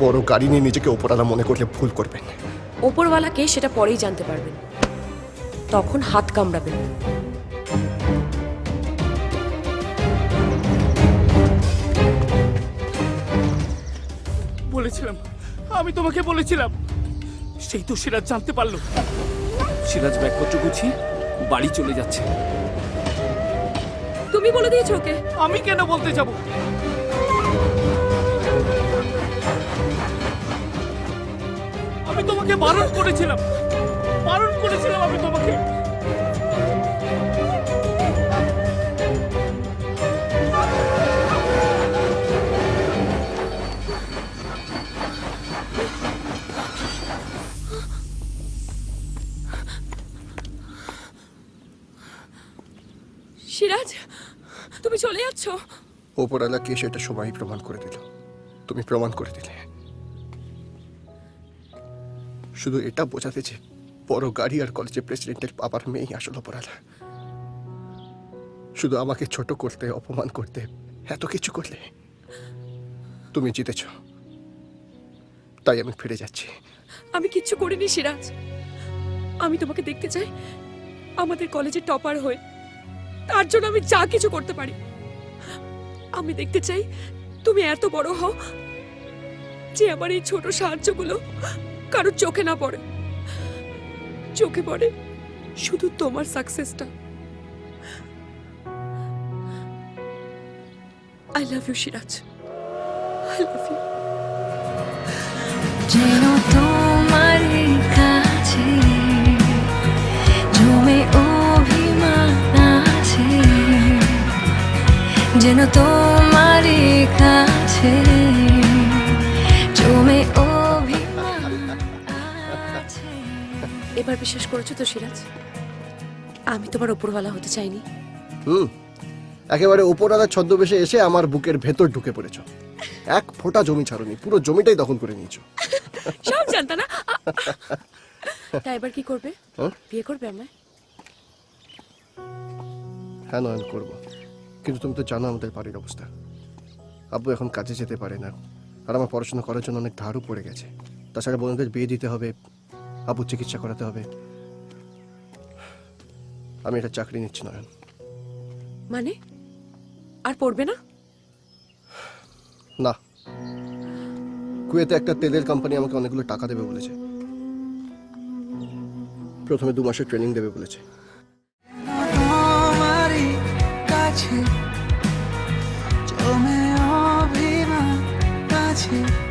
বড় গাড়ি নিয়ে নিজেকে ওপরওয়ালা মনে করলে ভুল করবেন। ওপরওয়ালাকে সেটা পরেই জানতে পারবেন। তখন হাত কামড়াবেন। বলেছিলাম আমি তোমাকে বলেছিলাম। সেই তো সিরাজ জানতে পারল। সিরাজ ব্যাগপত্র গুছিয়ে বাড়ি চলে যাচ্ছে। তুমি বলে দিয়েছ ওকে। আমি কেন বলতে যাব? তোমাকে বারণ করেছিলাম। বারণ করেছিলাম আমি তোমাকে। সিরাজ তুমি চলে যাচ্ছ? ওপরালা কে সেটা সময় প্রমাণ করে দিল। তুমি প্রমাণ করে দিলে। শুধু এটা বোঝাতে যে বড় গাড়ি আর কলেজের প্রেসিডেন্টের বাবার মেয়েই আসল ওপরালা শুধু আমাকে ছোট করতে, অপমান করতে, এত কিছু করলে তুমি জিতেছ। তাই আমি ফিরে যাচ্ছি। আমি কিচ্ছু করিনি, সিরাজ। আমি তোমাকে দেখতে চাই, আমাদের কলেজে টপার হয়ে। তার জন্য আমি যা কিছু করতে পারি। আমি দেখতে চাই, তুমি এত বড় হও যে আমার এই ছোট সাহায্যগুলো কারোর চোখে না পড়ে। চোখে পড়ে শুধু তোমার সাকসেসটা I love you Siraj I love you যেন তোমারই কাছে জমে অভিমান আছে, যেন তোমারই কাছে এবার বিশ্বাস করেছ তো সিরাজ? আমি তোমার ওপরওয়ালা হতে চাইনি। হুম একেবারে ওপরালা ছদ্মবেশে এসে আমার বুকের ভেতর ঢুকে পড়েছো। এক ফোঁটা জমি ছাড়নি পুরো জমিটাই দখল করে নিয়েছো। সব জানতা না? তা এবার কি করবে? হ্যাঁ? বিয়ে করবে আমায়? হ্যাঁ নয়ন করব। কিন্তু তুমি তো জানো আমাদের বাড়ির অবস্থা। আব্বু এখন কাজে যেতে পারে না। আর আমার পড়াশোনা করার জন্য অনেক ধারও পড়ে গেছে। তাছাড়া বোনদের বিয়ে দিতে হবে। আবু চিকিৎসা করাতে হবে। আমি এটা চাকরি নিচ্ছি নয়ন। মানে? আর পড়বে না? না। কুয়েতে একটা তেলের কোম্পানি আমাকে অনেকগুলো টাকা দেবে বলেছে। প্রথমে দু মাসের ট্রেনিং দেবে বলেছে। কাছে।